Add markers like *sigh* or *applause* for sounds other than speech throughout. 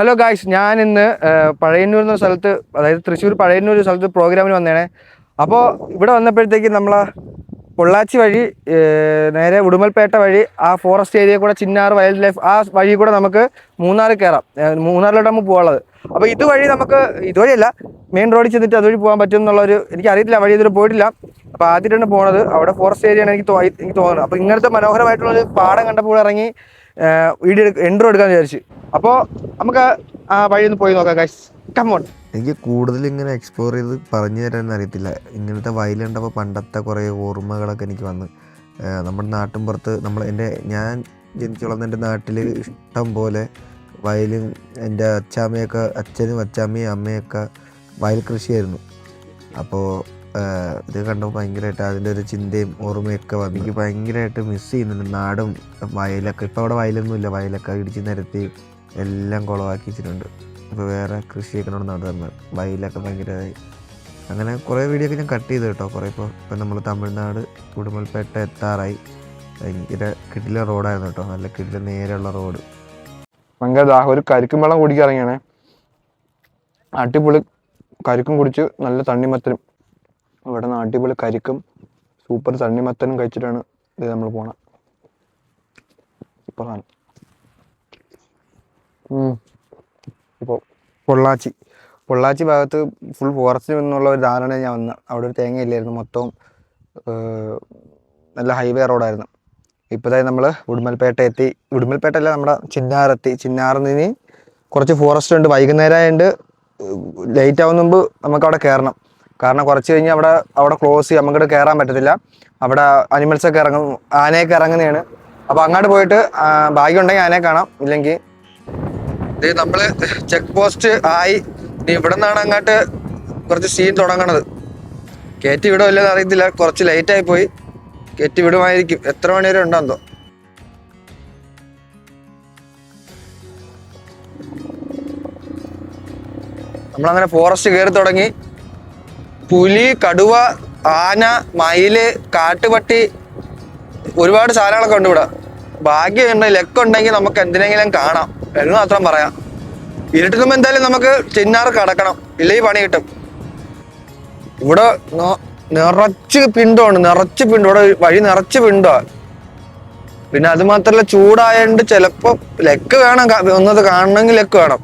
Hello guys ഞാൻ ഇന്ന് പഴയന്നൂർ എന്ന സ്ഥലത്ത് അതായത് തൃശ്ശൂർ പഴയന്നൂർ സ്ഥലത്ത് പ്രോഗ്രാമിന് വന്നേണേ. അപ്പോൾ ഇവിടെ വന്നപ്പോഴത്തേക്ക് നമ്മൾ പൊള്ളാച്ചി വഴി നേരെ ഉടുമൽപേട്ട വഴി ആ ഫോറസ്റ്റ് ഏരിയ കൂടെ ചിന്നാർ വൈൽഡ് ലൈഫ് ആ വഴി കൂടെ നമുക്ക് മൂന്നാർ കയറാം മൂന്നാറിലോട്ട് നമുക്ക് പോകാനുള്ളത് അപ്പോൾ ഇതുവഴി നമുക്ക് ഇതുവഴിയല്ല മെയിൻ റോഡിൽ ചെന്നിട്ട് അതുവഴി പോകാൻ പറ്റും എന്നുള്ളൊരു എനിക്ക് അറിയത്തില്ല വഴി ഇതുവരെ പോയിട്ടില്ല. അപ്പോൾ ആദ്യമായിട്ടാണ് പോണത്. അവിടെ ഫോറസ്റ്റ് ഏരിയയാണ് എനിക്ക് എനിക്ക് തോന്നുന്നത്. അപ്പോൾ ഇങ്ങനത്തെ മനോഹരമായിട്ടുള്ളൊരു പാടം കണ്ടപ്പോൾ ഇറങ്ങി വീഡിയോ എൻട്രോ എടുക്കാന്ന് വിചാരിച്ചു. അപ്പോ നമുക്ക് ആ വഴി ഒന്ന് പോയി നോക്കാം ഗൈസ് കമോൺ എനിക്ക് കൂടുതൽ ഇങ്ങനെ എക്സ്പ്ലോർ ചെയ്ത് പറഞ്ഞു തരാൻ അറിയത്തില്ല. ഇങ്ങനത്തെ വയലുണ്ടപ്പോൾ പണ്ടത്തെ കുറേ ഓർമ്മകളൊക്കെ എനിക്ക് വന്ന്. നമ്മുടെ നാട്ടിൻ പുറത്ത് നമ്മൾ എന്റെ ഞാൻ ജനിച്ചു വളർന്ന എന്റെ നാട്ടിൽ ഇഷ്ടം പോലെ വയലും എന്റെ അച്ചാമ്മയൊക്കെ അച്ഛനും അച്ചാമ്മയും അമ്മയൊക്കെ വയൽ കൃഷിയായിരുന്നു. അപ്പോൾ ഇത് കണ്ടപ്പോൾ ഭയങ്കരമായിട്ട് അതിന്റെ ഒരു ചിന്തയും ഓർമ്മയൊക്കെ വന്നു. എനിക്ക് ഭയങ്കരമായിട്ട് മിസ് ചെയ്യുന്നുണ്ട്. നാടും വയലൊക്കെ. ഇപ്പോൾ അവിടെ വയലൊന്നുമില്ല. വയലൊക്കെ ഇടിച്ച് നിരത്തി എല്ലാം കുളമാക്കി വെച്ചിട്ടുണ്ട്. ഇപ്പോൾ വേറെ കൃഷിയൊക്കെ നടന്നു വയലൊക്കെ ഭയങ്കരമായി. അങ്ങനെ കുറേ വീഡിയോ ഒക്കെ ഞാൻ കട്ട് ചെയ്തു കേട്ടോ. കുറേ ഇപ്പോൾ ഇപ്പം നമ്മൾ തമിഴ്നാട് ഉടുമൽപേട്ട എത്താറായി. ഭയങ്കര കിടില റോഡായിരുന്നു കേട്ടോ. നല്ല കിടില നേരെയുള്ള റോഡ്. ഭയങ്കര ദാഹം ഒരു കരിക്കും വെള്ളം കുടിക്കാൻ ഇറങ്ങിയാണേ അടിപൊളി കരിക്കും കുടിച്ച് നല്ല തണ്ണിമത്തനും ഇവിടെ നിന്ന് അടിപൊളി കരിക്കും സൂപ്പർ തണ്ണിമത്തനും കഴിച്ചിട്ടാണ് ഇത് നമ്മൾ പോണത് ഇപ്പോൾ ഇപ്പോൾ പൊള്ളാച്ചി. പൊള്ളാച്ചി ഭാഗത്ത് ഫുൾ ഫോറസ്റ്റിൽ നിന്നുള്ള ഒരു ധാരണ ഞാൻ വന്ന. അവിടെ ഒരു തേങ്ങ ഇല്ലായിരുന്നു മൊത്തം നല്ല ഹൈവേ റോഡായിരുന്നു ഇപ്പോഴത്തെ നമ്മൾ ഉടുമൽപേട്ട എത്തി. ഉടുമൽപേട്ട അല്ല നമ്മുടെ ചിന്നാറെത്തി ചിന്നാറിൽ നിന്ന് കുറച്ച് ഫോറസ്റ്റ് ഉണ്ട്. വൈകുന്നേരമായതുകൊണ്ട് ലേറ്റ് ആവുന്ന മുമ്പ് നമുക്ക് അവിടെ കയറണം കാരണം കുറച്ച് കഴിഞ്ഞ് അവിടെ അവിടെ ക്ലോസ് ചെയ്യും. നമുക്കിവിടെ കയറാൻ പറ്റത്തില്ല. അവിടെ അനിമൽസ് ഒക്കെ ഇറങ്ങും. ആനയൊക്കെ ഇറങ്ങുന്നതാണ്. അപ്പോൾ അങ്ങോട്ട് പോയിട്ട് ഭാഗ്യമുണ്ടെങ്കിൽ ആനയെ കാണാം. ഇല്ലെങ്കിൽ നമ്മൾ ചെക്ക് പോസ്റ്റ് ആയി. ഇനി ഇവിടെ നിന്നാണ് അങ്ങോട്ട് കുറച്ച് സീൻ തുടങ്ങണത്. കയറ്റി വിടോ ഇല്ലെന്ന് അറിയത്തില്ല. കുറച്ച് ലേറ്റ് ആയി പോയി. കയറ്റി വിടുമായിരിക്കും. എത്ര മണി വരെ ഉണ്ടോ നമ്മളങ്ങനെ ഫോറസ്റ്റ് കയറി തുടങ്ങി. പുലി കടുവ ആന മയിൽ കാട്ടുപട്ടി ഒരുപാട് സാധനങ്ങളൊക്കെ ഉണ്ട് ഇവിടെ. ഭാഗ്യമുണ്ട് ലക്കുണ്ടെങ്കിൽ നമുക്ക് എന്തിനെങ്കിലും കാണാം എന്ന് മാത്രം പറയാം. ഇരുട്ടുമ്പോൾ എന്തായാലും നമുക്ക് ചിന്നാറ് കടക്കണം. ഇല്ലെങ്കിൽ പണി കിട്ടും. ഇവിടെ നിറച്ച് പിണ്ടമാണ് നിറച്ച് പിണ്ട്. ഇവിടെ വഴി നിറച്ച് പിണ്ടോ. പിന്നെ അത് മാത്രല്ല ചൂടായോണ്ട് ചിലപ്പോ ലെക്ക് വേണം ഒന്നത് കാണണമെങ്കിൽ ലെക്ക് വേണം.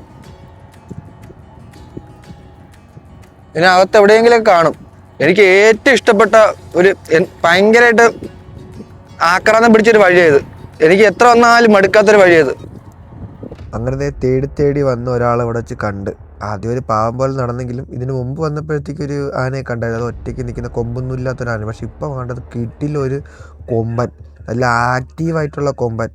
പിന്നെ അകത്ത് എവിടെയെങ്കിലും കാണും. എനിക്ക് ഏറ്റവും ഇഷ്ടപ്പെട്ട ഒരു ഭയങ്കരമായിട്ട് ആക്രാന്തം പിടിച്ചൊരു വഴിയത് എനിക്ക് എത്ര വന്നാലും മടുക്കാത്തൊരു വഴിയത് അങ്ങനെ തേടി തേടി വന്ന ഒരാളെ ഇവിടെ വെച്ച് കണ്ട്. ആദ്യം ഒരു പാവം പോലെ നടന്നെങ്കിലും ഇതിനു മുമ്പ് വന്നപ്പോഴത്തേക്ക് ഒരു ആനയെ കണ്ടായിരുന്നു. അത് ഒറ്റയ്ക്ക് നിൽക്കുന്ന കൊമ്പൊന്നും ഇല്ലാത്തൊരാന പക്ഷെ ഇപ്പം വേണ്ടത് കിട്ടിലൊരു കൊമ്പൻ. നല്ല ആക്റ്റീവായിട്ടുള്ള കൊമ്പൻ.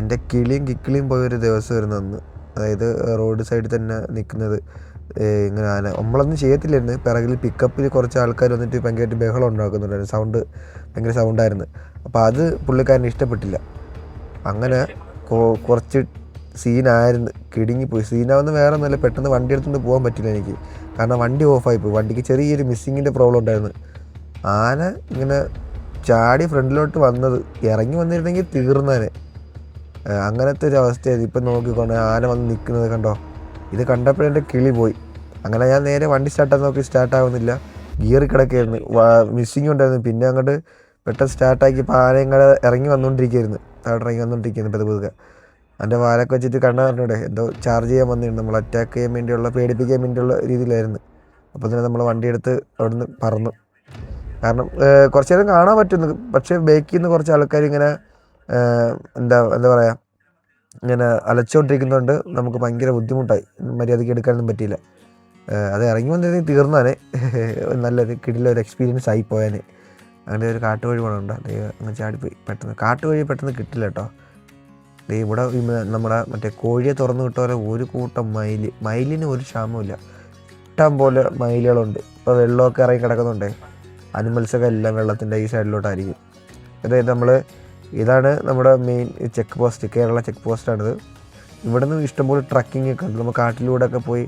എന്റെ കിളിയും കിക്കിളിയും പോയൊരു ദിവസം വരുന്ന അന്ന്. അതായത് റോഡ് സൈഡിൽ തന്നെ നിൽക്കുന്നത്. ഇങ്ങനെ ആന നമ്മളൊന്നും ചെയ്യത്തില്ലായിരുന്നു. പിറകിൽ പിക്കപ്പിൽ കുറച്ച് ആൾക്കാർ വന്നിട്ട് ഭയങ്കരമായിട്ട് ബഹളം ഉണ്ടാക്കുന്നുണ്ടായിരുന്നു. സൗണ്ട് ഭയങ്കര സൗണ്ടായിരുന്നു അപ്പോൾ അത് പുള്ളിക്കാരന് ഇഷ്ടപ്പെട്ടില്ല. അങ്ങനെ കുറച്ച് സീനായിരുന്നു കിടുങ്ങിപ്പോയി. സീനാവുന്ന വേറെ ഒന്നുമല്ല. പെട്ടെന്ന് വണ്ടി എടുത്തുകൊണ്ട് പോകാൻ പറ്റില്ല എനിക്ക്. കാരണം വണ്ടി ഓഫായി പോയി. വണ്ടിക്ക് ചെറിയൊരു മിസ്സിങ്ങിന്റെ പ്രോബ്ലം ഉണ്ടായിരുന്നു. ആന ഇങ്ങനെ ചാടി ഫ്രണ്ടിലോട്ട് വന്നത് ഇറങ്ങി വന്നിരുന്നെങ്കിൽ തീർന്നേനെ. അങ്ങനത്തെ ഒരു അവസ്ഥയായിരുന്നു. ഇപ്പം നോക്കിക്കൊണ്ട് ആന വന്ന് നിൽക്കുന്നത് കണ്ടോ? ഇത് കണ്ടപ്പോഴെന്റെ കിളി പോയി. അങ്ങനെ ഞാൻ നേരെ വണ്ടി സ്റ്റാർട്ടാക്കി നോക്കി സ്റ്റാർട്ട് ആവുന്നില്ല. ഗിയർ കിടക്കായിരുന്നു. മിസ്സിങ് ഉണ്ടായിരുന്നു. പിന്നെ അങ്ങോട്ട് പെട്ടെന്ന് സ്റ്റാർട്ടാക്കി ഇങ്ങനെ ഇറങ്ങി വന്നുകൊണ്ടിരിക്കുകയായിരുന്നു താഴെ ഇറങ്ങി വന്നുകൊണ്ടിരിക്കുന്നു പെതു പുതുക്കെ. എന്റെ വാലൊക്കെ വെച്ചിട്ട് കണ്ണാൻ പറഞ്ഞൂടെ എന്തോ ചാർജ് ചെയ്യാൻ വന്നിരുന്നു. നമ്മൾ അറ്റാക്ക് ചെയ്യാൻ വേണ്ടിയുള്ള പേടിപ്പിക്കാൻ വേണ്ടിയുള്ള രീതിയിലായിരുന്നു. അപ്പോൾ തന്നെ നമ്മൾ വണ്ടിയെടുത്ത് അവിടുന്ന് പറന്നു. കാരണം കുറച്ച് നേരം കാണാൻ പറ്റുന്നു. പക്ഷേ ബേക്കിൽ നിന്ന് കുറച്ച് ആൾക്കാർ ഇങ്ങനെ എന്താ എന്താ പറയുക ഇങ്ങനെ അലച്ചുകൊണ്ടിരിക്കുന്നതുകൊണ്ട് നമുക്ക് ഭയങ്കര ബുദ്ധിമുട്ടായി. മര്യാദയ്ക്ക് എടുക്കാനൊന്നും പറ്റിയില്ല. അത് ഇറങ്ങി വന്നിരുന്നെങ്കിൽ തീർന്നാനെ *laughs* നല്ലൊരു കിടിലൊരു എക്സ്പീരിയൻസ് ആയി പോയാനെ. അങ്ങനെ ഒരു കാട്ടുവഴി പോകണുണ്ട് അതേ അങ്ങ് ചാടിപ്പോയി. പെട്ടെന്ന് കാട്ടുവഴി പെട്ടെന്ന് കിട്ടില്ല കേട്ടോ. ഇവിടെ നമ്മുടെ മറ്റേ കോഴിയെ തുറന്നു കിട്ടുമ്പോൾ ഒരു കൂട്ടം മയിൽ. മയിലിന് ഒരു ക്ഷാമമില്ല ഇഷ്ടം പോലെ മയിലുകളുണ്ട്. ഇപ്പോൾ വെള്ളമൊക്കെ ഇറങ്ങി കിടക്കുന്നുണ്ടേ. അനിമൽസൊക്കെ എല്ലാം വെള്ളത്തിന്റെ ഈ സൈഡിലോട്ടായിരിക്കും അതായത് നമ്മൾ ഇതാണ് നമ്മുടെ main check post Kerala check പോസ്റ്റാണിത് ഇവിടെ നിന്ന് ഇഷ്ടംപോലെ ട്രക്കിംഗ് ഒക്കെ ഉണ്ട്. നമ്മൾ കാട്ടിലൂടെ ഒക്കെ പോയി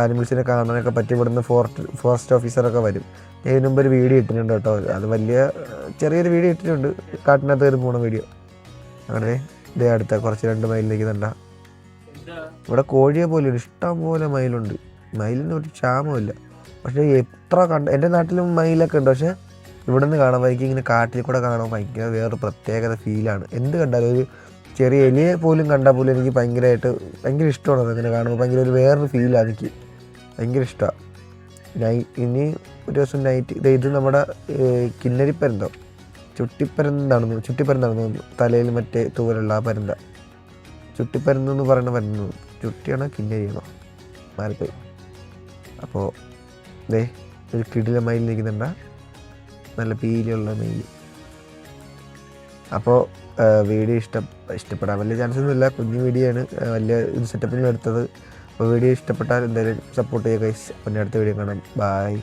ആനിമൽസിനെ കാണാനൊക്കെ പറ്റി ഇവിടുന്ന് ഫോറസ്റ്റ് ഫോറസ്റ്റ് ഓഫീസറൊക്കെ വരും. ഞാൻ ഇതിനു മുമ്പ് ഒരു വീഡിയോ ഇട്ടിട്ടുണ്ട് കേട്ടോ. അത് വലിയ ചെറിയൊരു വീഡിയോ ഇട്ടിട്ടുണ്ട്. കാട്ടിനകത്ത് കയറി പോണ വീഡിയോ അങ്ങനെ ഇതേ അടുത്ത കുറച്ച് രണ്ട് മൈലിലേക്ക് തണ്ട. ഇവിടെ കോഴിയെ പോലെ ഇഷ്ടം പോലെ മയിലുണ്ട് മയിലിന് ഒരു ക്ഷാമമില്ല പക്ഷേ എത്ര കണ്ട എന്റെ നാട്ടിലും മയിലൊക്കെ ഉണ്ട്. പക്ഷേ ഇവിടെ നിന്ന് കാണാൻ വൈകി ഇങ്ങനെ കാട്ടിൽ കൂടെ കാണാൻ ഭയങ്കര വേറൊരു പ്രത്യേകത ഫീലാണ് എന്ത് കണ്ടാലും ഒരു ചെറിയ എലിയെ പോലും കണ്ടാൽ പോലും എനിക്ക് ഭയങ്കരമായിട്ട് ഭയങ്കര ഇഷ്ടമാണ് അതങ്ങനെ കാണുമ്പോൾ ഭയങ്കര ഒരു വേറൊരു ഫീലാണ് എനിക്ക്. ഭയങ്കര ഇഷ്ടമാണ് നൈ ഇനി ഒരു ദിവസം നൈറ്റ് ഇത് നമ്മുടെ കിന്നരിപ്പരന്തോ? ചുട്ടിപ്പരുന്താണെന്ന് ചുട്ടിപ്പരുന്താണെന്ന് തോന്നുന്നു. തലയിൽ മറ്റേ തൂവലുള്ള ആ പരുന്ത. ചുട്ടിപ്പരുന്തെന്ന് പറയുന്ന പരന്ത ചുട്ടിയാണോ കിന്നരിയാണോ? മാറിപ്പോയി. അപ്പോൾ ദേ ഒരു കിടിലമായി നിൽക്കുന്നുണ്ട നല്ല പീലിയുള്ള മെയിൽ അപ്പോൾ വീഡിയോ ഇഷ്ടം ഇഷ്ടപ്പെടാൻ വലിയ ചാൻസ് ഒന്നുമില്ല കുഞ്ഞു വീഡിയോ ആണ്. വലിയ ഇത് സെറ്റപ്പിൽ എടുത്തത്. അപ്പോൾ വീഡിയോ ഇഷ്ടപ്പെട്ടാൽ എന്തായാലും സപ്പോർട്ട് ചെയ്യുക ഗൈസ് പിന്നെ അടുത്ത വീഡിയോ കാണാം. ബായ്